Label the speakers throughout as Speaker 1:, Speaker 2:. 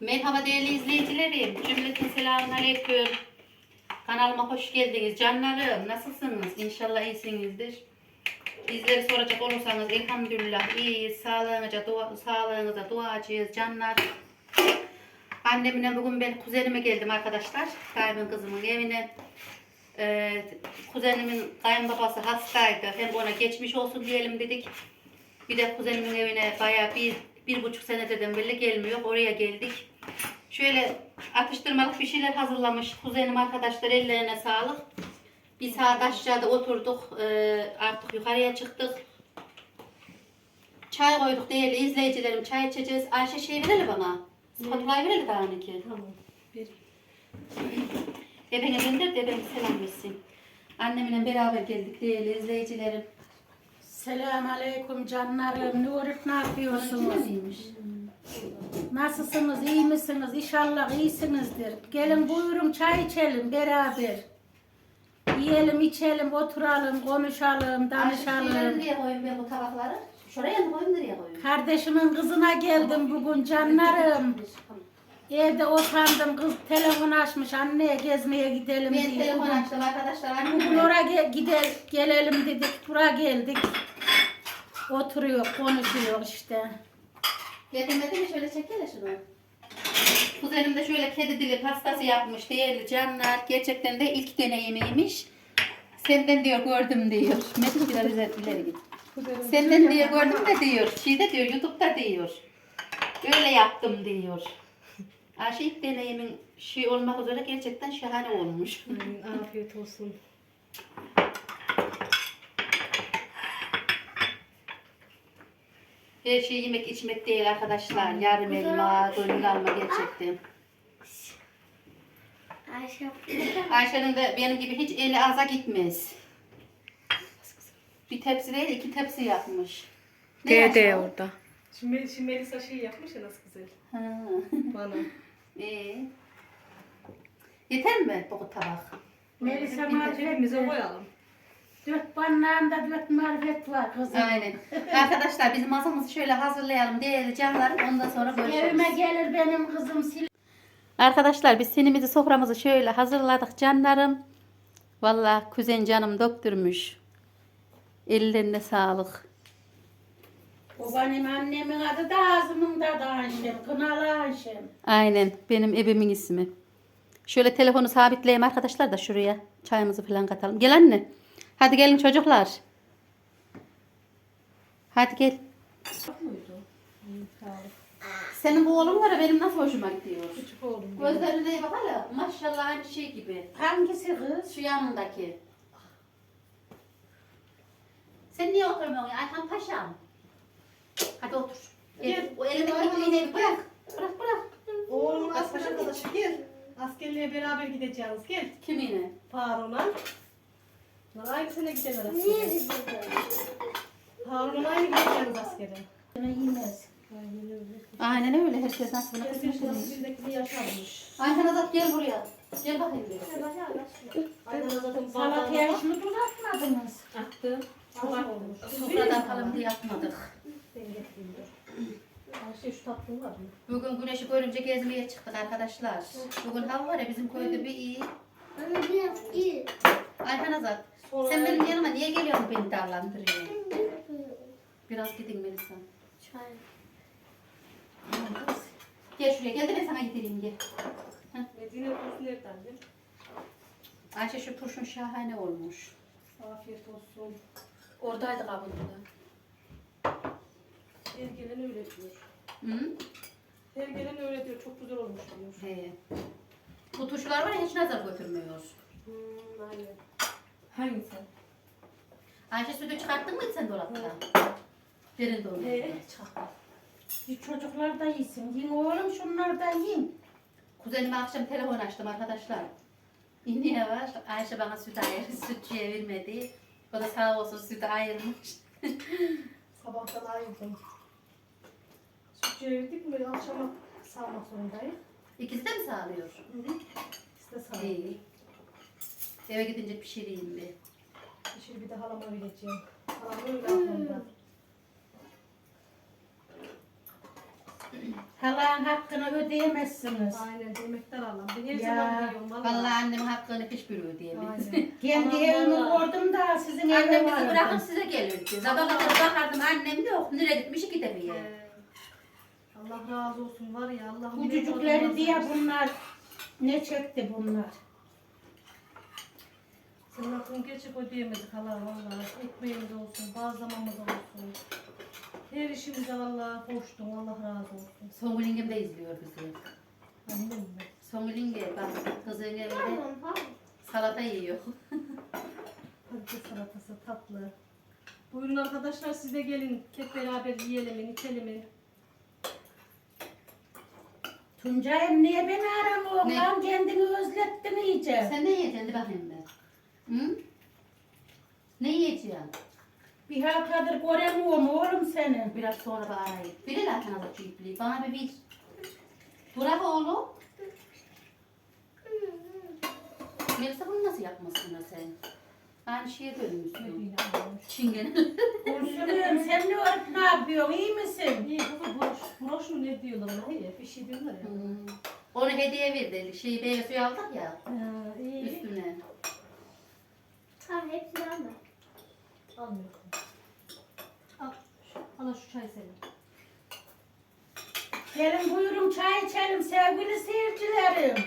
Speaker 1: Merhaba değerli izleyicilerim. Cümleten selamun aleyküm. Kanalıma hoş geldiniz. Canlarım nasılsınız? İnşallah iyisinizdir. Bizleri soracak olursanız elhamdülillah iyiyiz. Sağlığınıza, dua, sağlığınıza duacıyız canlar. Annemle bugün ben kuzenime geldim arkadaşlar. Kayımın kızımın evine. Ee, kuzenimin kayınbabası hastaydı. Hem ona geçmiş olsun diyelim dedik. Bir de kuzenimin evine bayağı bir, bir buçuk seneden beri gelmiyor. Oraya geldik. Şöyle atıştırmalık bir şeyler hazırlamış. Kuzenim arkadaşlar ellerine sağlık. Bir saat aşağıda oturduk. Ee, artık yukarıya çıktık. Çay koyduk değerli izleyicilerim. Çay içeceğiz. Ayşe şey verelim bana. Spatulayı verelim daha ki.
Speaker 2: Tamam. Bir.
Speaker 1: Ebene gönder de ebene selam versin. Annemle beraber geldik değerli izleyicilerim.
Speaker 3: Selam aleyküm canlarım. Nurit ne yapıyorsunuz? Nasılsınız? iyi misiniz? İnşallah iyisinizdir. Gelin buyurun çay içelim beraber. Yiyelim, içelim, oturalım, konuşalım, danışalım.
Speaker 1: nereye koyayım ben bu tabakları? Şuraya mı koyayım nereye koyayım?
Speaker 3: Kardeşimin kızına geldim bugün canlarım. Evde utandım kız telefon açmış anneye gezmeye gidelim
Speaker 1: Ben
Speaker 3: diye.
Speaker 1: telefon açtım arkadaşlar.
Speaker 3: Bugün oraya ge- gider, gelelim dedik, buraya geldik. Oturuyor, konuşuyor işte.
Speaker 1: Getirmedi mi şöyle çekele şunu. Kuzenim de şöyle kedi dili pastası yapmış değerli canlar. Gerçekten de ilk deneyimiymiş. Senden diyor gördüm diyor. Metin biraz ileri, git. Senden diyor gördüm de diyor. Şeyde diyor YouTube'da diyor. Öyle yaptım diyor. Ayşe ilk deneyimin şey olmak üzere gerçekten şahane olmuş.
Speaker 2: Afiyet olsun.
Speaker 1: Her şey yemek içmek değil arkadaşlar. Yarım elma, gönül alma gerçekten. Ayşe'nin de benim gibi hiç eli aza gitmez. Bir tepsi değil iki tepsi yapmış. Ne Ayşe o?
Speaker 4: orada.
Speaker 2: Şimdi, şimdi Melisa şey yapmış ya nasıl güzel.
Speaker 1: Ha.
Speaker 2: Bana.
Speaker 1: İyi. Yeter mi bu tabak?
Speaker 3: Melisa marifet.
Speaker 2: koyalım.
Speaker 3: Dört banağında dört marifet var kızım.
Speaker 1: Aynen. Arkadaşlar biz masamızı şöyle hazırlayalım değerli canlarım. Ondan sonra görüşürüz.
Speaker 3: Evime gelir benim kızım sil.
Speaker 1: Arkadaşlar biz sinimizi soframızı şöyle hazırladık canlarım. Vallahi kuzen canım döktürmüş. Ellerine sağlık.
Speaker 3: O benim annemin adı da ağzımın da da Ayşem. Kınalı Ayşem.
Speaker 1: Aynen benim evimin ismi. Şöyle telefonu sabitleyeyim arkadaşlar da şuraya. Çayımızı falan katalım. Gel anne. Hadi gelin çocuklar. Hadi gel. Senin bu oğlun var benim nasıl hoşuma gidiyor.
Speaker 2: Küçük oğlum.
Speaker 1: Gözlerine bak hala. Maşallah aynı şey gibi.
Speaker 3: Hangisi kız?
Speaker 1: Şu yanındaki. Sen niye oturmuyorsun ya? Ayhan Paşam. Hadi otur. Gel. O elindeki iğneyi bırak. Bırak bırak.
Speaker 2: Oğlum asker arkadaşı gel. Askerliğe beraber gideceğiz. Gel.
Speaker 1: Kim?
Speaker 2: Harun'a. Aynı sene gidelim askere. Harun'a aynı gideceğiz askere.
Speaker 3: Yemez.
Speaker 2: Aynen öyle.
Speaker 1: Aynen. Herkes nasıl
Speaker 2: Herkes nasıl bizdeki yaşarmış.
Speaker 1: Ayhan Azat gel buraya. Gel bakayım bir.
Speaker 2: Aynen zaten
Speaker 3: Salataya hiç mi tuz atmadınız?
Speaker 2: attı. Çok olmuş.
Speaker 1: Sofrada atalım diye atmadık.
Speaker 2: Ben getireyim dur. Ayşe şu tatlın var mı?
Speaker 1: Bugün güneşi görünce gezmeye çıktık arkadaşlar. Bugün hava var ya bizim köyde bir iyi. Ayhan Azat. Sen benim yanıma niye geliyorsun beni darlandırıyorsun? Biraz gidin Melisa. Gel şuraya gel de ben sana getireyim gel.
Speaker 2: Medine kurusu nereden değil?
Speaker 1: Ayşe şu turşun şahane olmuş.
Speaker 2: Afiyet olsun.
Speaker 1: Oradaydı kabında.
Speaker 2: Her gelen öyle diyor.
Speaker 1: Hı?
Speaker 2: Her gelen öyle diyor. Çok güzel olmuş diyor.
Speaker 1: He. Bu turşular var ya hiç nazar götürmüyor.
Speaker 2: Hmm, aynen. Hangisi?
Speaker 1: Ayşe sütü çıkarttın mı sen dolapta? Derin dolapta.
Speaker 2: He, çıkarttım.
Speaker 3: Bir çocuklar da yesin. Yiyin oğlum şunları da yiyin.
Speaker 1: Kuzenime akşam telefon açtım arkadaşlar. Niye var? Ayşe bana süt ayırdı, sütçüye vermedi. O da sağ olsun sütü ayırmış.
Speaker 2: Sabahtan ayırdım. Sütçüye verdik mi akşama sağmak zorundayız.
Speaker 1: İkisi de mi sağlıyor?
Speaker 2: Hı hı. İkisi de sağ.
Speaker 1: İyi. Eve gidince pişireyim bir.
Speaker 2: Şimdi bir de halama vereceğim. Halam öyle aklımda.
Speaker 3: Halan hakkını ödeyemezsiniz.
Speaker 2: Aynen emektar Allah. Ben her
Speaker 3: Ya,
Speaker 2: zaman diyorum valla.
Speaker 1: Vallahi annemin hakkını hiçbir ödeyemez.
Speaker 2: Aynen.
Speaker 3: Kendi
Speaker 2: Allah
Speaker 3: evimi
Speaker 2: Allah.
Speaker 3: gördüm da sizin eve
Speaker 1: Annem bizi
Speaker 3: vardım.
Speaker 1: bırakıp size gelirdi. Sabah kadar bakardım annem yok. Nereye gitmiş iki tepeye.
Speaker 2: Ee, Allah razı olsun var ya Allah'ım.
Speaker 3: Bu
Speaker 2: benim
Speaker 3: çocukları
Speaker 2: odama
Speaker 3: diye bunlar ne çekti bunlar.
Speaker 2: Senin hakkını gerçek ödeyemedik Allah valla. Ekmeğimiz olsun, bazlamamız olsun. Her işimize valla hoştun. Allah razı olsun.
Speaker 1: Songül yengem de izliyor bizi.
Speaker 2: Annem mi?
Speaker 1: Songül yenge bak kızın evinde salata yiyor.
Speaker 2: Patates salatası tatlı. Buyurun arkadaşlar siz de gelin. Hep beraber yiyelim, içelim.
Speaker 3: Tuncay'ım niye beni aramıyorsun
Speaker 1: Ne?
Speaker 3: lan? Kendini özlettin iyice.
Speaker 1: Sen ne de bakayım ben. Hı? Ne yiyeceksin?
Speaker 3: Bir haftadır göremiyorum oğlum seni.
Speaker 1: Biraz sonra da arayayım. Biri zaten alacak ipliği. Bana bir bir. Bırak oğlum. Melisa bunu nasıl yapmasın da sen? Aynı şeye
Speaker 2: Allah'ım.
Speaker 1: Çingene.
Speaker 3: Konuşuyorum sen ne olup ne yapıyorsun iyi misin?
Speaker 2: İyi baba broş, broş mu ne diyorlar ona? İyi bir şey diyorlar ya.
Speaker 1: Hmm. Onu hediye verdi. Şeyi meyve suyu aldık ya.
Speaker 2: Ha, iyi.
Speaker 1: Üstüne.
Speaker 4: Tamam hepsini alma.
Speaker 2: Almıyorum. Al. Ana şu çay senin.
Speaker 3: Gelin buyurun çay içelim sevgili seyircilerim.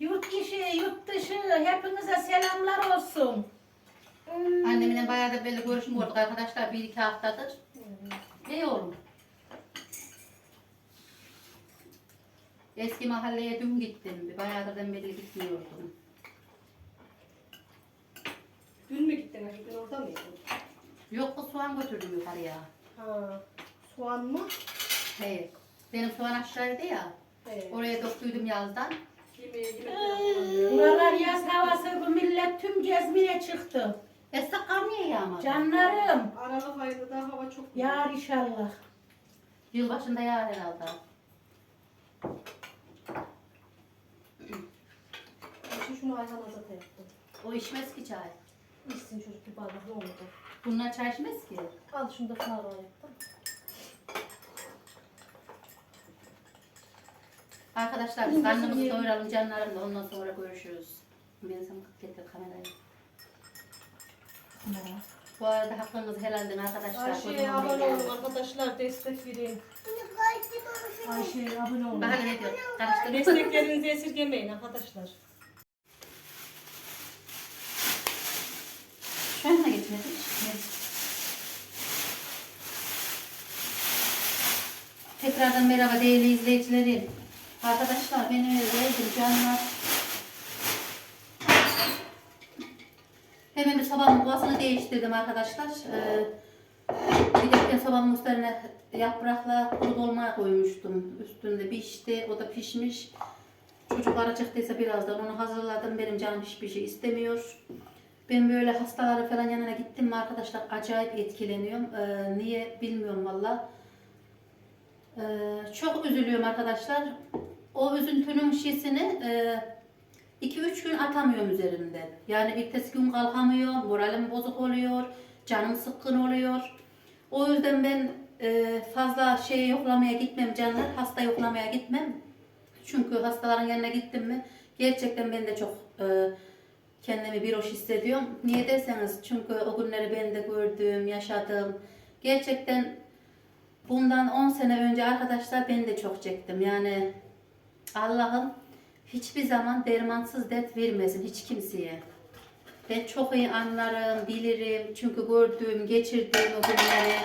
Speaker 3: Yurt içi, yurt dışı hepinize selamlar olsun.
Speaker 1: Annemle bayağı da böyle görüşmüyorduk arkadaşlar. Bir iki haftadır. Ne oğlum? Eski mahalleye dün gittim. Bayağıdır beri gitmiyordum.
Speaker 2: Dün mü gittin? Dün orada mıydın?
Speaker 1: Yok kız soğan götürdüm yukarıya.
Speaker 2: Ha. Soğan mı?
Speaker 1: Hayır. Benim soğan aşağıydı ya.
Speaker 2: Evet.
Speaker 1: Oraya doktuydum yazdan.
Speaker 2: Yemeğe yemek.
Speaker 3: Buralar yaz havası bu millet tüm gezmeye çıktı.
Speaker 1: Esnaf kar niye yağmadı?
Speaker 3: Canlarım
Speaker 2: Aralık ayında da hava çok güzel.
Speaker 3: yar inşallah.
Speaker 1: Yılbaşında yağar herhalde.
Speaker 2: Ben şimdi şunu Ayhan Azat'a yaptım.
Speaker 1: O içmez ki çay.
Speaker 2: İçsin çocuk bir bardak ne olacak?
Speaker 1: Bunlar çay içmez ki.
Speaker 2: Al şunu da Faruk'a yaptım.
Speaker 1: Arkadaşlar biz karnımızı doyuralım canlarımla ondan sonra görüşürüz. Ben sana getir kamerayı. Bu arada hakkınızı helal edin arkadaşlar.
Speaker 2: Ayşe'ye abone olun arkadaşlar destek verin. Ayşe'ye abone olun.
Speaker 1: Bak hele ne diyor? Karıştırma.
Speaker 2: Desteklerinizi esirgemeyin arkadaşlar.
Speaker 1: Şu an da geçmedi. Evet. Tekrardan merhaba değerli izleyicilerim. Arkadaşlar beni verdim canlar. Hemen bir sabahın kovasını değiştirdim arkadaşlar. Ee, giderken sabahın üstlerine yaprakla kuru dolma koymuştum. Üstünde pişti. O da pişmiş. Çocuklar acıktıysa birazdan onu hazırladım. Benim canım hiçbir şey istemiyor. Ben böyle hastalara falan yanına gittim mi arkadaşlar acayip etkileniyorum. Ee, niye bilmiyorum valla. Ee, çok üzülüyorum arkadaşlar. O üzüntünün şişini 2-3 gün atamıyorum üzerimde. Yani ertesi gün kalkamıyor, moralim bozuk oluyor, canım sıkkın oluyor. O yüzden ben e, fazla şey yoklamaya gitmem canlar, hasta yoklamaya gitmem. Çünkü hastaların yanına gittim mi gerçekten ben de çok e, kendimi bir hoş hissediyorum. Niye derseniz çünkü o günleri ben de gördüm, yaşadım. Gerçekten bundan 10 sene önce arkadaşlar ben de çok çektim. Yani Allah'ım hiçbir zaman dermansız dert vermesin hiç kimseye. Ben çok iyi anlarım, bilirim. Çünkü gördüğüm, geçirdiğim o günleri.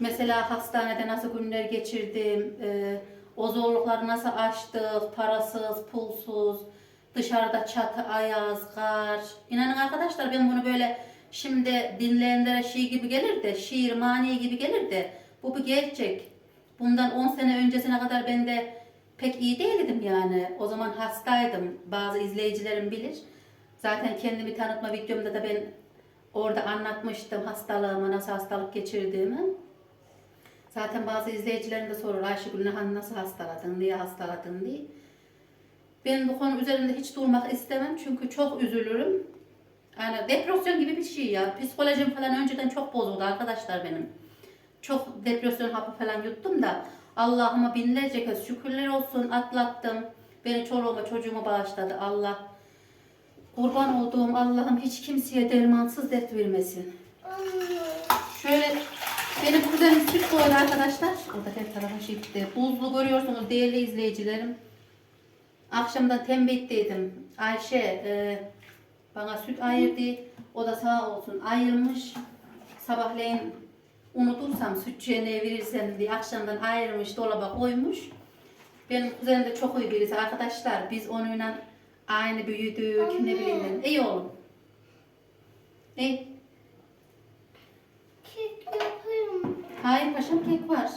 Speaker 1: Mesela hastanede nasıl günler geçirdim, e, o zorlukları nasıl aştık, parasız, pulsuz, dışarıda çatı, ayaz, kar. İnanın arkadaşlar ben bunu böyle şimdi dinleyenlere şey gibi gelir de, şiir, mani gibi gelir de bu bir gerçek. Bundan 10 sene öncesine kadar ben de pek iyi değildim yani. O zaman hastaydım. Bazı izleyicilerim bilir. Zaten kendimi tanıtma videomda da ben orada anlatmıştım hastalığımı, nasıl hastalık geçirdiğimi. Zaten bazı izleyicilerim de sorur Ayşegül Nahan nasıl hastaladın, niye hastaladın diye. Ben bu konu üzerinde hiç durmak istemem çünkü çok üzülürüm. Yani depresyon gibi bir şey ya. Psikolojim falan önceden çok bozuldu arkadaşlar benim. Çok depresyon hapı falan yuttum da Allah'ıma binlerce kez şükürler olsun atlattım. Beni çoluğuma çocuğuma bağışladı Allah. Kurban olduğum Allah'ım hiç kimseye dermansız dert vermesin. Şöyle benim kuzenim süt koydu arkadaşlar. O da her tarafa şitti. Buzlu görüyorsunuz değerli izleyicilerim. Akşamdan tembih ettiydim. Ayşe e, bana süt ayırdı. O da sağ olsun ayırmış. Sabahleyin unutursam sütçüye ne verirsem diye akşamdan ayırmış dolaba koymuş. Benim kuzenim de çok iyi birisi arkadaşlar. Biz onunla aynı büyüdük ne bileyim ben. İyi oğlum. İyi.
Speaker 4: Kek yapıyorum.
Speaker 1: Hayır paşam kek var.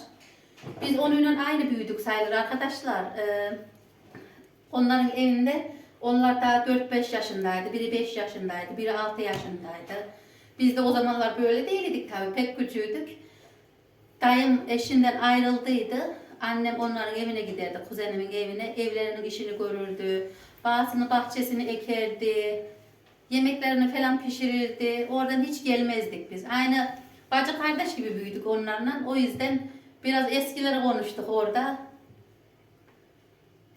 Speaker 1: Biz onunla aynı büyüdük sayılır arkadaşlar. Ee, onların evinde onlar daha 4-5 yaşındaydı. Biri 5 yaşındaydı, biri 6 yaşındaydı. Biz de o zamanlar böyle değildik tabii. Pek küçüğüydük. Dayım eşinden ayrıldıydı. Annem onların evine giderdi, kuzenimin evine. Evlerinin işini görürdü. Bağısını, bahçesini ekerdi. Yemeklerini falan pişirirdi. Oradan hiç gelmezdik biz. Aynı bacı kardeş gibi büyüdük onlarla. O yüzden biraz eskileri konuştuk orada.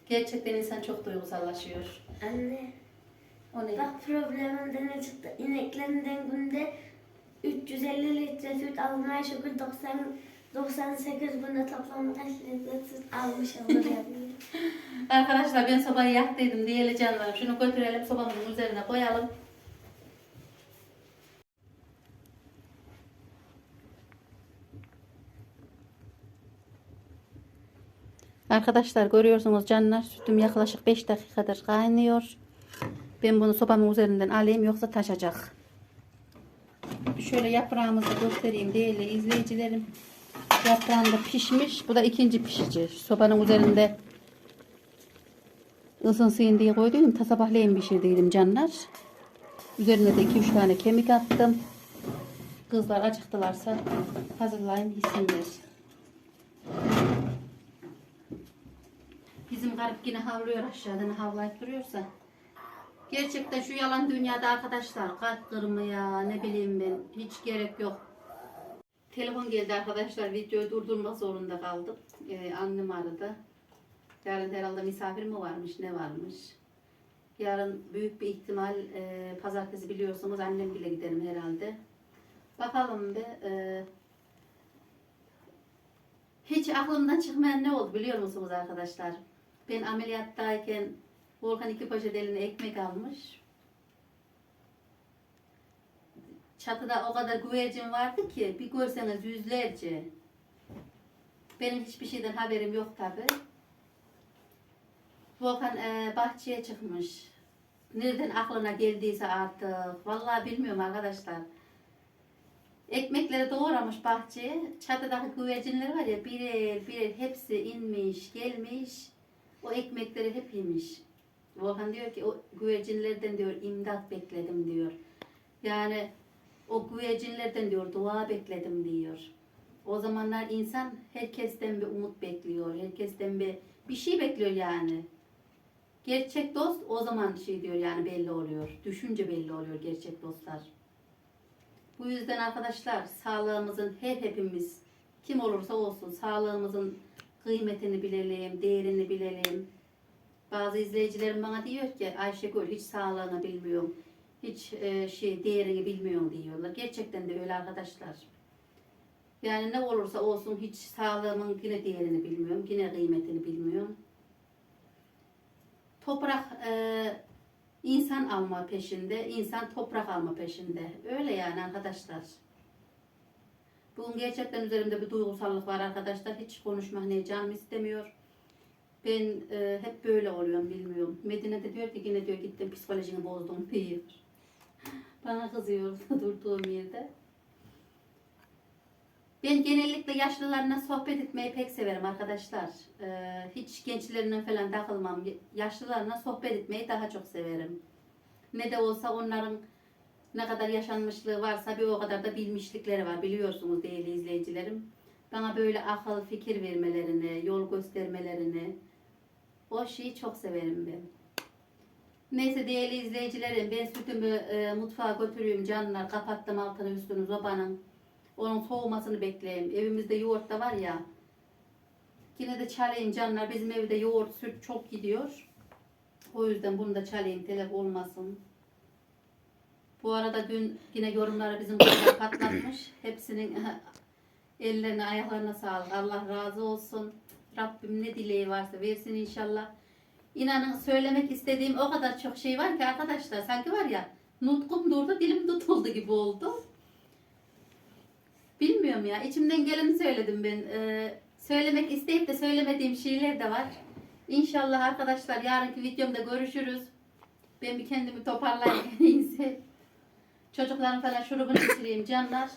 Speaker 1: Gerçekten insan çok duygusallaşıyor.
Speaker 4: Anne
Speaker 1: O ne?
Speaker 4: bak problemimden ne çıktı? İneklerinden günde 350 litre süt almaya şükür 90 98 günde toplam kaç litre süt almış olur yani.
Speaker 1: Arkadaşlar ben sobayı yaktıydım değerli canlarım. Şunu götürelim sobamızın üzerine koyalım. Arkadaşlar görüyorsunuz canlar sütüm yaklaşık 5 dakikadır kaynıyor. Ben bunu sobamın üzerinden alayım yoksa taşacak. Şöyle yaprağımızı göstereyim değerli izleyicilerim. Yaprağım pişmiş. Bu da ikinci pişici. Sobanın üzerinde ısınsın diye koydum. Ta sabahleyin pişirdiydim canlar. Üzerine de 2-3 tane kemik attım. Kızlar acıktılarsa hazırlayayım yesinler. Bizim garip yine havlıyor aşağıdan havlayıp duruyorsa. Gerçekten şu yalan dünyada arkadaşlar kalp kırmaya ne bileyim ben hiç gerek yok. Telefon geldi arkadaşlar videoyu durdurmak zorunda kaldım. Ee, annem aradı. Yarın herhalde misafir mi varmış ne varmış. Yarın büyük bir ihtimal e, pazartesi biliyorsunuz annem bile giderim herhalde. Bakalım be. E, hiç aklımdan çıkmayan ne oldu biliyor musunuz arkadaşlar? Ben ameliyattayken Volkan iki poşet eline ekmek almış. Çatıda o kadar güvercin vardı ki bir görseniz yüzlerce. Benim hiçbir şeyden haberim yok tabi. Volkan e, bahçeye çıkmış. Nereden aklına geldiyse artık. Vallahi bilmiyorum arkadaşlar. Ekmekleri doğramış bahçeye. Çatıdaki güvercinler var ya birer birer hepsi inmiş gelmiş. O ekmekleri hep yemiş. Volkan diyor ki o güvercinlerden diyor imdat bekledim diyor. Yani o güvercinlerden diyor dua bekledim diyor. O zamanlar insan herkesten bir umut bekliyor. Herkesten bir bir şey bekliyor yani. Gerçek dost o zaman şey diyor yani belli oluyor. Düşünce belli oluyor gerçek dostlar. Bu yüzden arkadaşlar sağlığımızın her hepimiz kim olursa olsun sağlığımızın kıymetini bilelim, değerini bilelim. Bazı izleyicilerim bana diyor ki Ayşegül hiç sağlığını bilmiyorum. Hiç e, şey değerini bilmiyorum diyorlar. Gerçekten de öyle arkadaşlar. Yani ne olursa olsun hiç sağlığımın yine değerini bilmiyorum. Yine kıymetini bilmiyorum. Toprak e, insan alma peşinde, insan toprak alma peşinde. Öyle yani arkadaşlar. Bugün gerçekten üzerimde bir duygusallık var arkadaşlar. Hiç konuşmak ne canım istemiyor. Ben e, hep böyle oluyorum bilmiyorum. Medine de diyor ki yine diyor gittim psikolojini bozdum diyor. Bana kızıyor durduğum yerde. Ben genellikle yaşlılarla sohbet etmeyi pek severim arkadaşlar. Ee, hiç gençlerine falan takılmam. Yaşlılarla sohbet etmeyi daha çok severim. Ne de olsa onların ne kadar yaşanmışlığı varsa bir o kadar da bilmişlikleri var. Biliyorsunuz değerli izleyicilerim. Bana böyle akıl, fikir vermelerini, yol göstermelerini o şeyi çok severim ben. Neyse değerli izleyicilerim ben sütümü e, mutfağa götürüyorum canlar. Kapattım altını üstünü sobanın. Onun soğumasını bekleyeyim. Evimizde yoğurt da var ya. Yine de çalayım canlar. Bizim evde yoğurt, süt çok gidiyor. O yüzden bunu da çalayım. Telef olmasın. Bu arada dün yine yorumlara bizim patlatmış. Hepsinin ellerine, ayaklarına sağlık. Allah razı olsun. Rabbim ne dileği varsa versin inşallah. İnanın söylemek istediğim o kadar çok şey var ki arkadaşlar. Sanki var ya nutkum durdu, dilim tutuldu gibi oldu. Bilmiyorum ya. içimden geleni söyledim ben. Ee, söylemek isteyip de söylemediğim şeyler de var. İnşallah arkadaşlar yarınki videomda görüşürüz. Ben bir kendimi toparlayayım. Çocukların falan şurubunu içireyim canlar.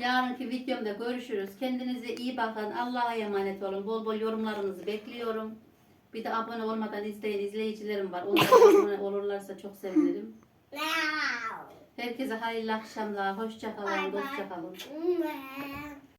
Speaker 1: Yarınki videomda görüşürüz. Kendinize iyi bakın. Allah'a emanet olun. Bol bol yorumlarınızı bekliyorum. Bir de abone olmadan izleyen izleyicilerim var. Onlar abone olurlarsa çok sevinirim. Herkese hayırlı akşamlar. Hoşça kalın.